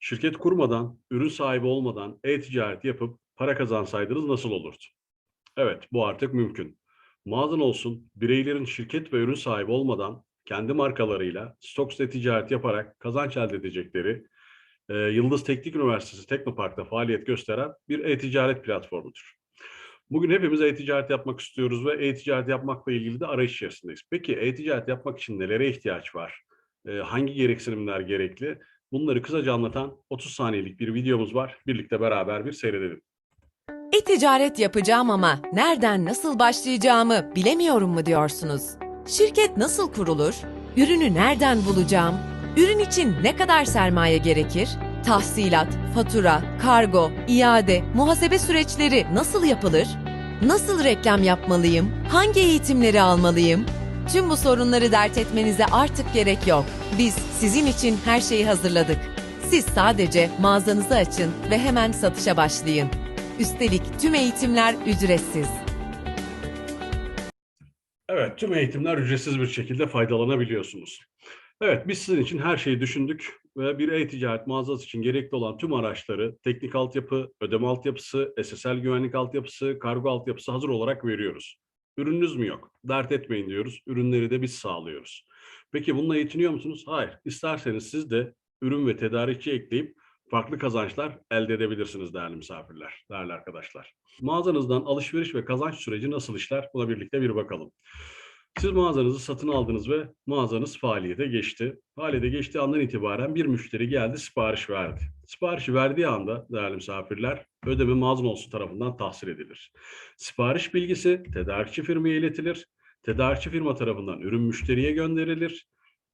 Şirket kurmadan, ürün sahibi olmadan e-ticaret yapıp para kazansaydınız nasıl olurdu? Evet, bu artık mümkün. Mağazan olsun, bireylerin şirket ve ürün sahibi olmadan kendi markalarıyla Stocks'ta ticaret yaparak kazanç elde edecekleri e, Yıldız Teknik Üniversitesi Teknopark'ta faaliyet gösteren bir e-ticaret platformudur. Bugün hepimiz e-ticaret yapmak istiyoruz ve e-ticaret yapmakla ilgili de arayış içerisindeyiz. Peki e-ticaret yapmak için nelere ihtiyaç var? E, hangi gereksinimler gerekli? Bunları kısaca anlatan 30 saniyelik bir videomuz var. Birlikte beraber bir seyredelim. E-ticaret yapacağım ama nereden nasıl başlayacağımı bilemiyorum mu diyorsunuz? Şirket nasıl kurulur? Ürünü nereden bulacağım? Ürün için ne kadar sermaye gerekir? Tahsilat, fatura, kargo, iade, muhasebe süreçleri nasıl yapılır? Nasıl reklam yapmalıyım? Hangi eğitimleri almalıyım? Tüm bu sorunları dert etmenize artık gerek yok. Biz sizin için her şeyi hazırladık. Siz sadece mağazanızı açın ve hemen satışa başlayın. Üstelik tüm eğitimler ücretsiz. Evet, tüm eğitimler ücretsiz bir şekilde faydalanabiliyorsunuz. Evet, biz sizin için her şeyi düşündük ve bir e-ticaret mağazası için gerekli olan tüm araçları, teknik altyapı, ödeme altyapısı, SSL güvenlik altyapısı, kargo altyapısı hazır olarak veriyoruz. Ürününüz mü yok? Dert etmeyin diyoruz. Ürünleri de biz sağlıyoruz. Peki bununla yetiniyor musunuz? Hayır. İsterseniz siz de ürün ve tedarikçi ekleyip farklı kazançlar elde edebilirsiniz değerli misafirler, değerli arkadaşlar. Mağazanızdan alışveriş ve kazanç süreci nasıl işler? Buna birlikte bir bakalım. Siz mağazanızı satın aldınız ve mağazanız faaliyete geçti. Faaliyete geçtiği andan itibaren bir müşteri geldi, sipariş verdi. Siparişi verdiği anda değerli misafirler ödeme mağazan olsun tarafından tahsil edilir. Sipariş bilgisi tedarikçi firmaya iletilir. Tedarikçi firma tarafından ürün müşteriye gönderilir.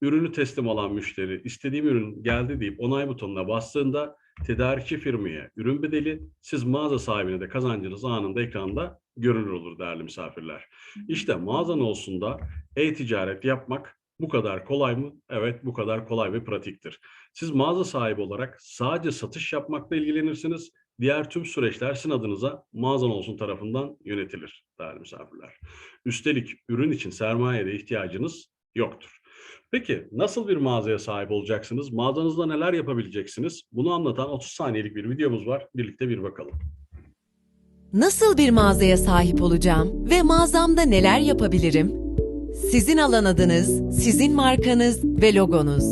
Ürünü teslim alan müşteri istediğim ürün geldi deyip onay butonuna bastığında tedarikçi firmaya ürün bedeli, siz mağaza sahibine de kazancınız anında ekranda görünür olur değerli misafirler. İşte mağazan olsun da e-ticaret yapmak bu kadar kolay mı? Evet bu kadar kolay ve pratiktir. Siz mağaza sahibi olarak sadece satış yapmakla ilgilenirsiniz. Diğer tüm süreçler sizin adınıza mağazan olsun tarafından yönetilir değerli misafirler. Üstelik ürün için sermayeye ihtiyacınız yoktur. Peki nasıl bir mağazaya sahip olacaksınız? Mağazanızda neler yapabileceksiniz? Bunu anlatan 30 saniyelik bir videomuz var. Birlikte bir bakalım. Nasıl bir mağazaya sahip olacağım ve mağazamda neler yapabilirim? Sizin alan adınız, sizin markanız ve logonuz.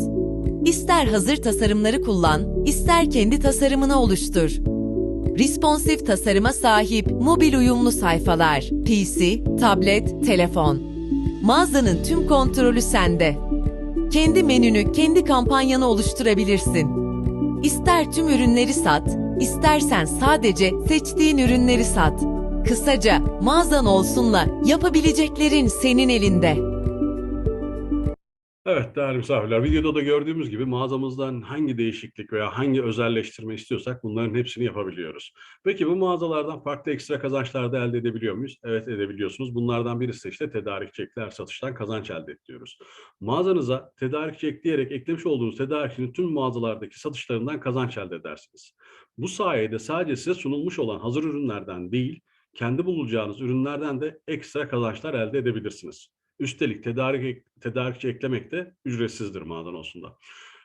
İster hazır tasarımları kullan, ister kendi tasarımını oluştur. Responsif tasarıma sahip mobil uyumlu sayfalar, PC, tablet, telefon. Mağazanın tüm kontrolü sende. Kendi menünü, kendi kampanyanı oluşturabilirsin. İster tüm ürünleri sat, istersen sadece seçtiğin ürünleri sat. Kısaca mağazan olsunla yapabileceklerin senin elinde. Evet değerli misafirler, videoda da gördüğümüz gibi mağazamızdan hangi değişiklik veya hangi özelleştirme istiyorsak bunların hepsini yapabiliyoruz. Peki bu mağazalardan farklı ekstra kazançlar da elde edebiliyor muyuz? Evet edebiliyorsunuz. Bunlardan birisi işte tedarikçi ekler satıştan kazanç elde ediyoruz. Mağazanıza tedarikçi ekleyerek eklemiş olduğunuz tedarikçinin tüm mağazalardaki satışlarından kazanç elde edersiniz. Bu sayede sadece size sunulmuş olan hazır ürünlerden değil, kendi bulacağınız ürünlerden de ekstra kazançlar elde edebilirsiniz. Üstelik tedarik, tedarikçi eklemek de ücretsizdir mağadan olsun da.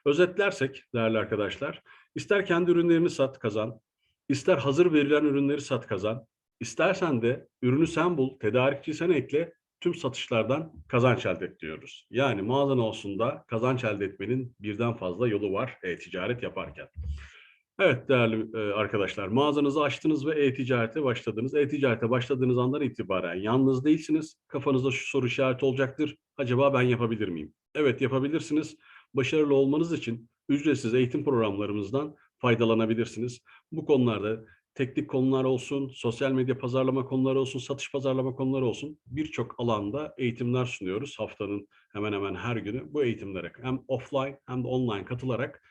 Özetlersek değerli arkadaşlar, ister kendi ürünlerini sat kazan, ister hazır verilen ürünleri sat kazan, istersen de ürünü sen bul, tedarikçi sen ekle, tüm satışlardan kazanç elde et diyoruz. Yani mağazan olsun da kazanç elde etmenin birden fazla yolu var e-ticaret yaparken. Evet değerli e, arkadaşlar, mağazanızı açtınız ve e-ticarete başladınız. E-ticarete başladığınız andan itibaren yalnız değilsiniz. Kafanızda şu soru işareti olacaktır. Acaba ben yapabilir miyim? Evet yapabilirsiniz. Başarılı olmanız için ücretsiz eğitim programlarımızdan faydalanabilirsiniz. Bu konularda teknik konular olsun, sosyal medya pazarlama konuları olsun, satış pazarlama konuları olsun birçok alanda eğitimler sunuyoruz. Haftanın hemen hemen her günü bu eğitimlere hem offline hem de online katılarak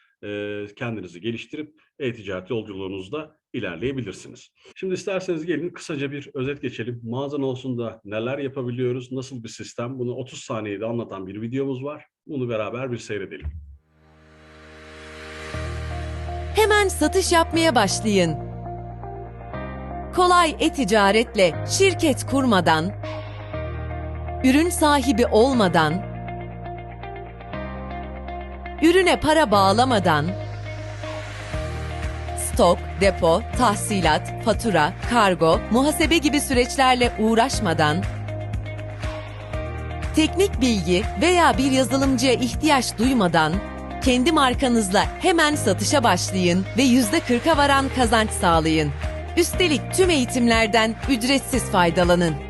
kendinizi geliştirip e-ticaret yolculuğunuzda ilerleyebilirsiniz. Şimdi isterseniz gelin kısaca bir özet geçelim. Mağazan olsun da neler yapabiliyoruz, nasıl bir sistem bunu 30 saniyede anlatan bir videomuz var. Bunu beraber bir seyredelim. Hemen satış yapmaya başlayın. Kolay e-ticaretle şirket kurmadan, ürün sahibi olmadan, ürüne para bağlamadan, stok, depo, tahsilat, fatura, kargo, muhasebe gibi süreçlerle uğraşmadan teknik bilgi veya bir yazılımcıya ihtiyaç duymadan kendi markanızla hemen satışa başlayın ve %40'a varan kazanç sağlayın. Üstelik tüm eğitimlerden ücretsiz faydalanın.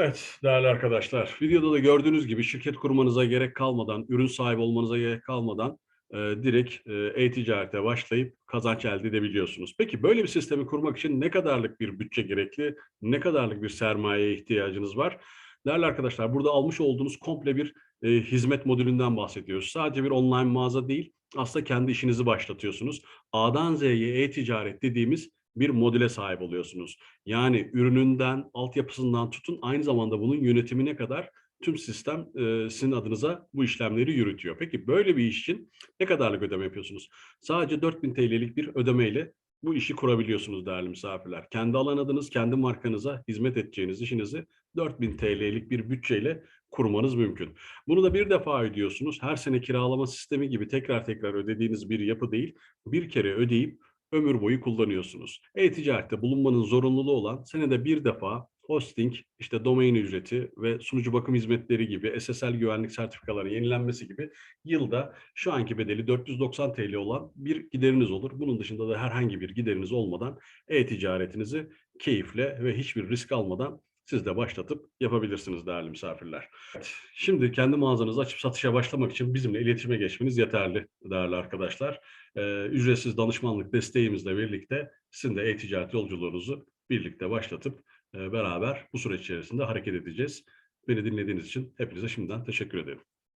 Evet değerli arkadaşlar, videoda da gördüğünüz gibi şirket kurmanıza gerek kalmadan, ürün sahibi olmanıza gerek kalmadan e, direkt e, e-ticarete başlayıp kazanç elde edebiliyorsunuz. Peki böyle bir sistemi kurmak için ne kadarlık bir bütçe gerekli, ne kadarlık bir sermayeye ihtiyacınız var? Değerli arkadaşlar, burada almış olduğunuz komple bir e, hizmet modülünden bahsediyoruz. Sadece bir online mağaza değil, aslında kendi işinizi başlatıyorsunuz. A'dan Z'ye e-ticaret dediğimiz bir modüle sahip oluyorsunuz. Yani ürününden, altyapısından tutun aynı zamanda bunun yönetimine kadar tüm sistem e, sizin adınıza bu işlemleri yürütüyor. Peki böyle bir iş için ne kadarlık ödeme yapıyorsunuz? Sadece 4000 TL'lik bir ödemeyle bu işi kurabiliyorsunuz değerli misafirler. Kendi alan adınız, kendi markanıza hizmet edeceğiniz işinizi 4000 TL'lik bir bütçeyle kurmanız mümkün. Bunu da bir defa ödüyorsunuz. Her sene kiralama sistemi gibi tekrar tekrar ödediğiniz bir yapı değil. Bir kere ödeyip ömür boyu kullanıyorsunuz. E-ticarette bulunmanın zorunluluğu olan senede bir defa hosting, işte domain ücreti ve sunucu bakım hizmetleri gibi SSL güvenlik sertifikaları yenilenmesi gibi yılda şu anki bedeli 490 TL olan bir gideriniz olur. Bunun dışında da herhangi bir gideriniz olmadan e-ticaretinizi keyifle ve hiçbir risk almadan siz de başlatıp yapabilirsiniz değerli misafirler. Evet, Şimdi kendi mağazanızı açıp satışa başlamak için bizimle iletişime geçmeniz yeterli değerli arkadaşlar. Ee, ücretsiz danışmanlık desteğimizle birlikte sizin de e-ticaret yolculuğunuzu birlikte başlatıp e, beraber bu süreç içerisinde hareket edeceğiz. Beni dinlediğiniz için hepinize şimdiden teşekkür ederim.